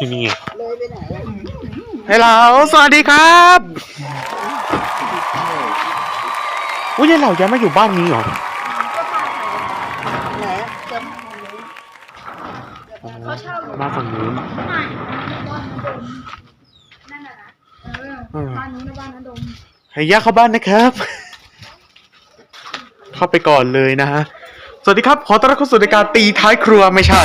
ที่นี่เลยไปไหนอะฮัลโหลสวัสดีครับอุ้ยยายเหล่าย้ายมาอยู่บ้านนี้เหรอไหนอะจะเขาเช่าบ้านฝั่งนู้นนั่นแหละนะเออบ้านนู้นนะบ้านนั้นดมให้ย่าเข้าบ้านนะครับ เข้าไปก่อนเลยนะฮะ สวัสดีครับ ขอต้อนรับเข้าสู่รายการตีท้ายครัวไม่ใช่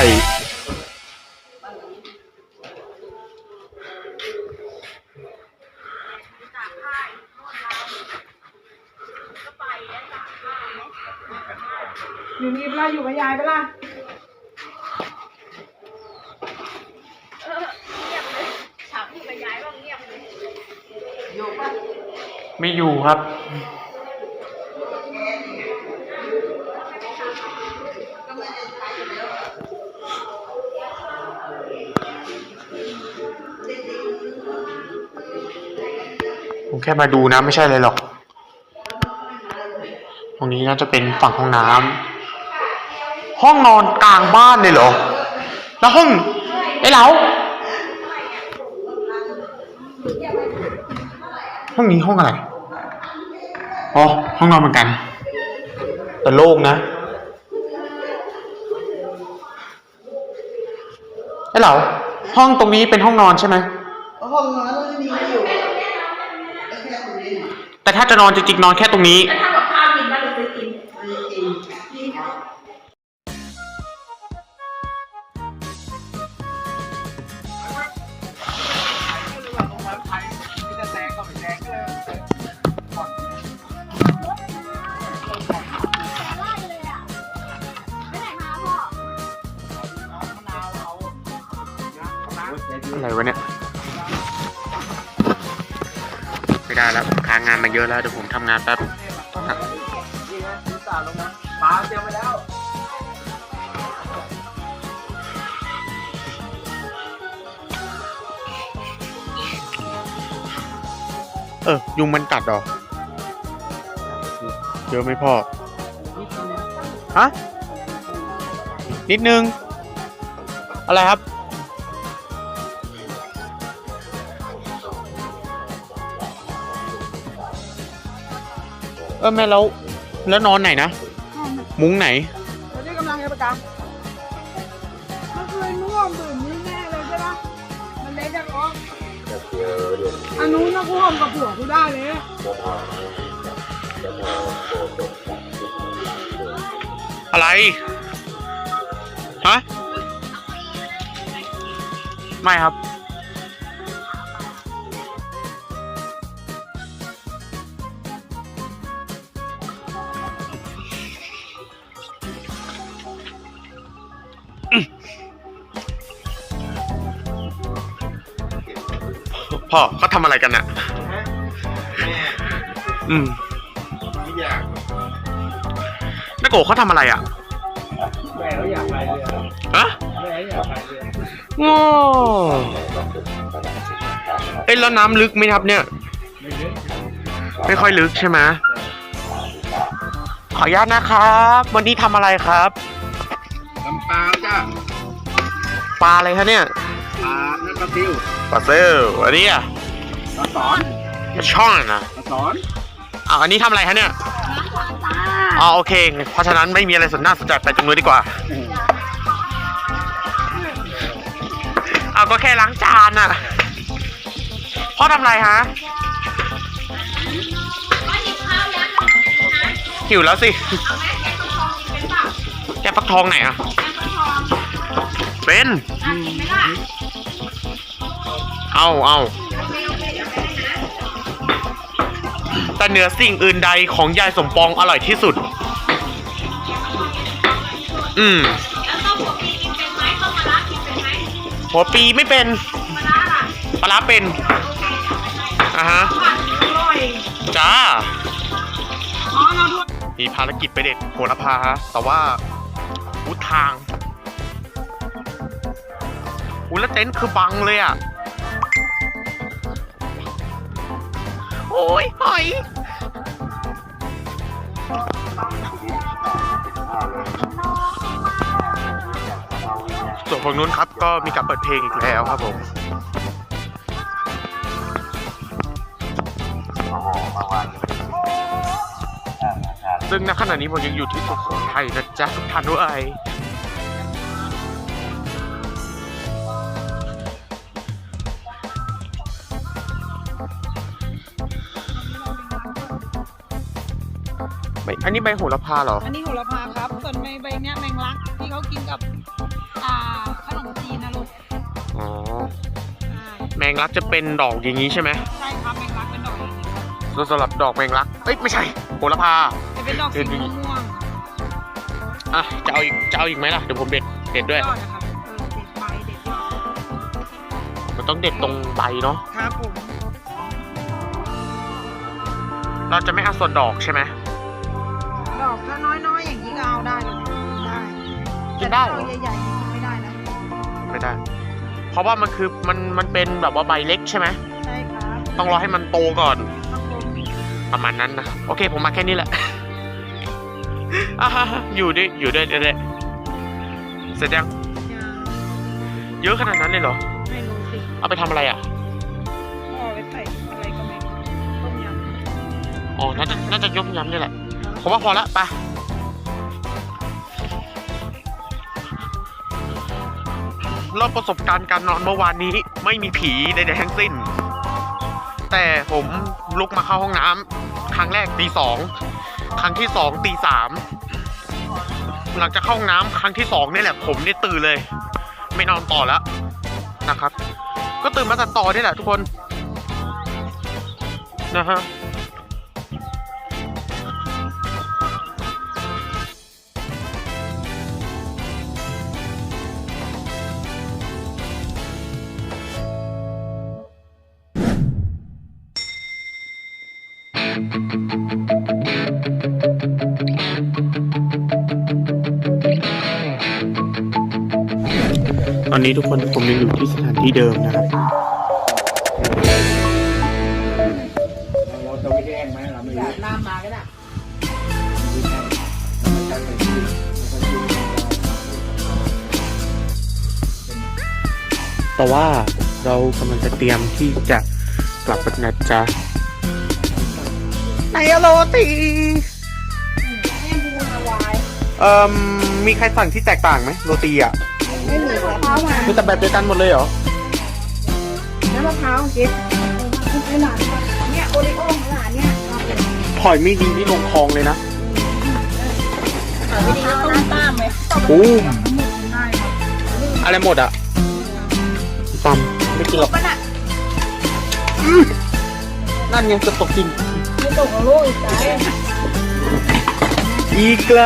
อยู่นี่เปล่าอยู่กับยายเปล่าเออเงียบเลยถามพี่กับยายว่าเงียบเลยอยู่ป่ะไม่อยู่ครับ ผมแค่มาดูนะไม่ใช่อะไรหรอก ตรงนี้น่าจะเป็นฝั่งห้องน้ำ ห้องนอนกลางบ้านเลยเหรอ แล้วห้องไอ้เหลาห้องนี้ห้องอะไร อ๋อ ห้องนอนเหมือนกัน แต่โล่งนะไอ้เหลาห้องตรงนี้เป็นห้องนอนใช่ไหมห้องนอนก็มีอยู่แค่ตรงนี้แต่ถ้าจะนอนจริงๆนอนแค่ตรงนี้แล้วทำกับข้าวกินางงานมาเยอะแล้วเดี๋ยวผมทำงานแป๊บปลาเตรียมไปแล้วเออ ยุงมันกัดเหรอเยอะไหมพ่อ ฮะ นิดนึง อะไรครับ ออแม่แล้วแล้วนอนไหนนะ มุ้งไหนตอนนี้กำลังจะประกาศเมื่อคืนน่วมตื่นนี่แน่เลยใช่ปะมันเล็กจังอ๋ออันนู้นนะกูห่มกับผัวกูได้เลยอะไร ฮะ ไม่ครับ พ่อเขาทำอะไรกันน่ะอืมนักโกเขาทำอะไรอะแม่เขาอยากไปเรือฮะแม่เขาอยากไปเรือโง่เอ้ยแล้วน้ำลึกไหมครับเนี่ย ไม่เยอะไม่ค่อยลึกใช่ไหมขออนุญาตนะครับ วันนี้ทำอะไรครับ ลำปางจ้าปลาอะไรคะเนี่ย ปลานั่นปลาซิวปลาเซลอันนี้อะปลาสอนช่อนนะปลาสอนอ้าอันนี้ทำอะไรคะเนี่ยอ๋อโอเค เพราะฉะนั้นไม่มีอะไรสนน่าสนใจไปตรงนู้นดีกว่าเอาก็แค่ล้างจานน่ะพ่อทำอะไรฮะหิวแล้วสิแกฟักทองเป็นเปล่าแกฟักทองไหนอะเป็น เอาเอาแต่เหนือสิ่งอื่นใดของยายสมปองอร่อยที่สุด อืมเอหัวปีไม่เป็นปลาร้าล่ะปลาร้าเป็นอะฮะจ้าอ๋อเราด้วยมีภารกิจไปเด็ดโหระพาฮะแต่ว่าอุทาง อุยแล้วเต็นท์คือบังเลยอะ โอ้ยหอยส่วนฝั่งนู้นครับก็มีการเปิดเพลงอีกแล้วครับผมซึ่งณขณะนี้ผมยังอยู่ที่สุโขทัยนะจ๊ะทุกท่านด้วย ใบอันนี้ใบโหระพาเหรอ อันนี้โหระพาครับ ส่วนใบใบเนี้ยแมงลักที่เขากินกับอ่าขนมจีนนะลูกอ๋อ ใช่แมงลักจะเป็นดอกอย่างนี้ใช่ไหมใช่ครับแมงลักเป็นดอกอย่างนี้ส่วนสำหรับดอกแมงลัก เอ้ยไม่ใช่โหระพา จะเป็นดอกสีม่วงอะจะเอาอีกจะเอาอีกไหมล่ะเดี๋ยวผมเด็ดเด็ดๆด้วย ยอดนะครับเออเด็ดใบเด็ดยอดมันต้องเด็ดตรงใบเนาะ ครับผมเราจะไม่เอาส่วนดอกใช่ไหม ดอกถ้าน้อยๆอย่างนี้ก็เอาได้เลยได้กินได้เหรอ แต่ถ้าดอกใหญ่ๆอย่างนี้ไม่ได้นะไม่ได้ เพราะว่ามันคือมันมันเป็นแบบว่าใบเล็กใช่ไหมใช่ครับต้องรอให้มันโตก่อนครับผมประมาณนั้นนะครับโอเค ผมมาแค่นี้แหละ อ่าฮะอยู่ด้วยอยู่ด้วยเรื่อยๆเสร็จยังยังเยอะขนาดนั้นเลยเหรอ ไม่รู้สิเอาไปทำอะไรอะพ่อไว้ใส่อะไรก็ไม่รู้ต้มยำอ๋อน่าจะน่าจะยกย้ำนี่แหละ ผมว่าพอละไปเล่าประสบการณ์การนอนเมื่อวานนี้ไม่มีผีใดๆทั้งสิ้น แต่ผมลุกมาเข้าห้องน้ำครั้งแรกตีสองครั้งที่สองตีสามหลังจากเข้าห้องน้ำครั้งที่สองนี่แหละผมนี่ตื่นเลย ไม่นอนต่อแล้วนะครับ ก็ตื่นมาตัดต่อนี่แหละทุกคนนะฮะ ตอนนี้ทุกคนผมยังอยู่ที่สถานที่เดิมนะครับเราจะไม่แห้งไหมาก็ได้แต่ว่าเรากำลังจะเตรียมที่จะกลับกันนะจ๊ะ ไหนอะโรตีแม่บูนาวายเอ่อมีใครสั่งที่แตกต่างไหมโรตีอะไม่มีมะพร้าวมาคือแต่แบบเดียวกันหมดเลยเหรอน้ำมะพร้าวเก็บไอ้หลานเนี่ยโอริโอ้ของหลานเนี่ยเอาไปถอยไม่ดีนี่ลงคลองเลยนะไม่ดีก็ต้มตามไหมอู้มได้ครับอะไรหมดอะซัมไม่กินหรอก มันอะนั่นยังจะตกกินไม่ ตกของลูกอีกใจอีกไกล